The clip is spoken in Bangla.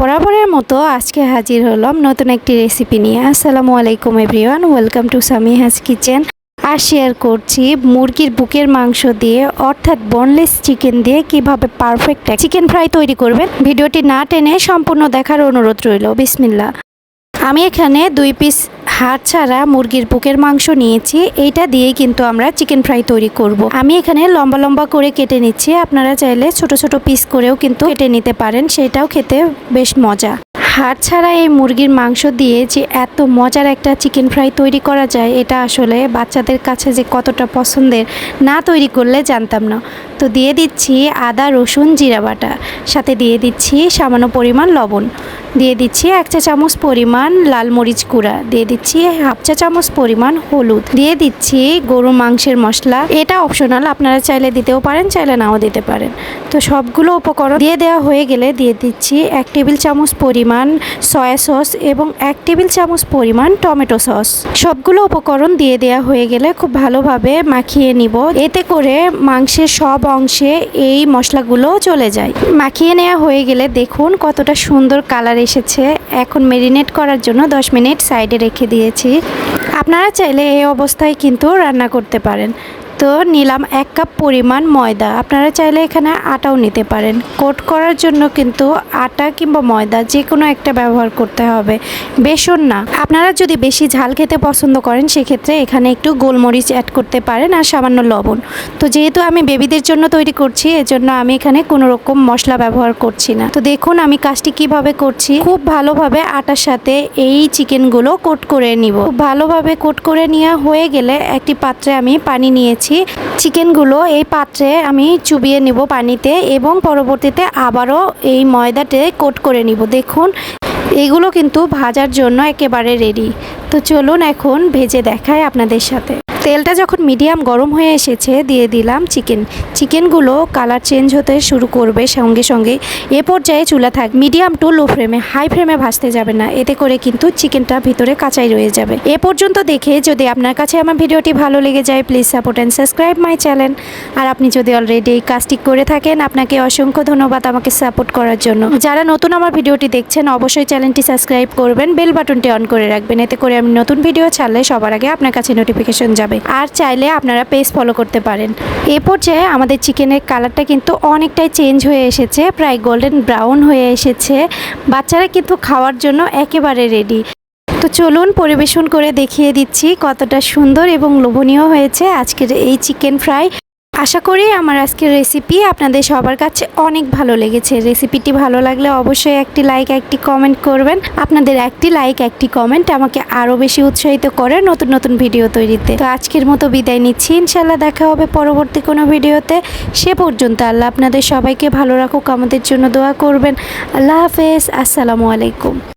বরাবরের মতো আজকে হাজির হলাম নতুন একটি রেসিপি নিয়ে। আসসালামু আলাইকুম এভরিওয়ান ওয়েলকাম টু সামিহাজ কিচেন আর শেয়ার করছি মুরগির বুকের মাংস দিয়ে, অর্থাৎ বনলেস চিকেন দিয়ে কীভাবে পারফেক্ট চিকেন ফ্রাই তৈরি করবেন। ভিডিওটি না টেনে সম্পূর্ণ দেখার অনুরোধ রইল। বিসমিল্লা আমি এখানে দুই পিস হাড় ছাড়া মুরগির বুকের মাংস নিয়েছি। এইটা দিয়েই কিন্তু আমরা চিকেন ফ্রাই তৈরি করব। আমি এখানে লম্বা লম্বা করে কেটে নিচ্ছি। আপনারা চাইলে ছোট ছোট পিস করেও কিন্তু কেটে নিতে পারেন। সেটাও খেতে বেশ মজা। হাড় ছাড়া এই মুরগির মাংস দিয়ে যে এত মজার একটা চিকেন ফ্রাই তৈরি করা যায়, এটা আসলে বাচ্চাদের কাছে যে কতটা পছন্দের না তৈরি করলে জানতাম না। তো দিয়ে দিচ্ছি আদা, রসুন, জিরা বাটা। সাথে দিয়ে দিচ্ছি সামান্য পরিমাণ লবণ। দিয়ে দিচ্ছি এক চা চামচ পরিমাণ লাল মরিচ গুঁড়া। দিয়ে দিচ্ছি হাফ চা চামচ পরিমাণ হলুদ। দিয়ে দিচ্ছি গরুর মাংসের মশলা। এটা অপশনাল আপনারা চাইলে দিতেও পারেন, চাইলে নাও দিতে পারেন। তো সবগুলো উপকরণ দিয়ে দেওয়া হয়ে গেলে দিয়ে দিচ্ছি এক টেবিল চামচ পরিমাণ সয়া সস এবং এক টেবিল চামচ পরিমাণ টমেটো সস সবগুলো উপকরণ দিয়ে দেওয়া হয়ে গেলে খুব ভালোভাবে মাখিয়ে নিব। এতে করে মাংসের সব অংশে এই মশলাগুলো চলে যায়। মাখিয়ে নেওয়া হয়ে গেলে দেখুন কতটা সুন্দর কালার এসেছে। এখন মেরিনেট করার জন্য 10 মিনিট সাইডে রেখে দিয়েছি। আপনারা চাইলে এই অবস্থায় কিন্তু রান্না করতে পারেন। তো নিলাম এক কাপ পরিমাণ ময়দা। আপনারা চাইলে এখানে আটাও নিতে পারেন। কোট করার জন্য কিন্তু আটা কিংবা ময়দা যে কোনো একটা ব্যবহার করতে হবে। বেসন না। আপনারা যদি বেশি ঝাল খেতে পছন্দ করেন, সেক্ষেত্রে এখানে একটু গোলমরিচ অ্যাড করতে পারেন আর সামান্য লবণ। তো যেহেতু আমি বেবিদের জন্য তৈরি করছি, এজন্য আমি এখানে কোনো রকম মশলা ব্যবহার করছি না। তো দেখুন আমি কাজটি কীভাবে করছি। খুব ভালোভাবে আটার সাথে এই চিকেনগুলো কোট করে নিব। খুব ভালোভাবে কোট করে নেওয়া হয়ে গেলে একটি পাত্রে আমি পানি নিয়েছি। চিকেনগুলো এই পাত্রে আমি চুবিয়ে নিব পানিতে এবং পরবর্তীতে আবারও এই ময়দাতে কোট করে নিব। দেখুন, এগুলো কিন্তু ভাজার জন্য একেবারে রেডি তো চলুন এখন ভেজে দেখায় আপনাদের সাথে। তেলটা যখন মিডিয়াম গরম হয়ে এসেছে, দিয়ে দিলাম চিকেন। চিকেনগুলো কালার চেঞ্জ হতে শুরু করবে সঙ্গে সঙ্গে। এ পর্যায়ে চুলা থাক, মিডিয়াম টু লো ফ্লেমে, হাই ফ্লেমে ভাজতে যাবে না। এতে করে কিন্তু চিকেনটা ভিতরে কাঁচাই রয়ে যাবে। এ পর্যন্ত দেখে যদি আপনার কাছে আমার ভিডিওটি ভালো লেগে যায় please support and subscribe my channel আর আপনি যদি অলরেডি এই কাজটি করে থাকেন, আপনাকে অসংখ্য ধন্যবাদ আমাকে সাপোর্ট করার জন্য। যারা নতুন আমার ভিডিওটি দেখছেন, অবশ্যই চ্যানেলটি সাবস্ক্রাইব করবেন বেল বাটনটি অন করে রাখবেন। এতে করে আমি নতুন ভিডিও ছাড়লে সবার আগে আপনার কাছে নোটিফিকেশন যাবে। আর চাইলে আপনারা পেজ ফলো করতে পারেন। এ পর্যায়ে আমাদের চিকেনের কালারটা কিন্তু অনেকটাই চেঞ্জ হয়ে এসেছে, প্রায় গোল্ডেন ব্রাউন হয়ে এসেছে। বাচ্চারা কিন্তু খাওয়ার জন্য একেবারে রেডি তো চলুন পরিবেশন করে দেখিয়ে দিচ্ছি কতটা সুন্দর এবং লোভনীয় হয়েছে আজকের এই চিকেন ফ্রাই আশা করি আমার আজকের রেসিপি আপনাদের সবার কাছে অনেক ভালো লেগেছে। রেসিপিটি ভালো লাগলে অবশ্যই একটি লাইক একটি কমেন্ট করবেন। আপনাদের একটি লাইক একটি কমেন্ট আমাকে আরও বেশি উৎসাহিত করে নতুন নতুন ভিডিও তৈরিতে। তো আজকের মতো বিদায় নিচ্ছি। ইনশাল্লাহ দেখা হবে পরবর্তী কোনো ভিডিওতে সে পর্যন্ত আল্লাহ আপনাদের সবাইকে ভালো রাখুক, আমাদের জন্য দোয়া করবেন। আল্লাহ হাফেজ। আসসালামু আলাইকুম।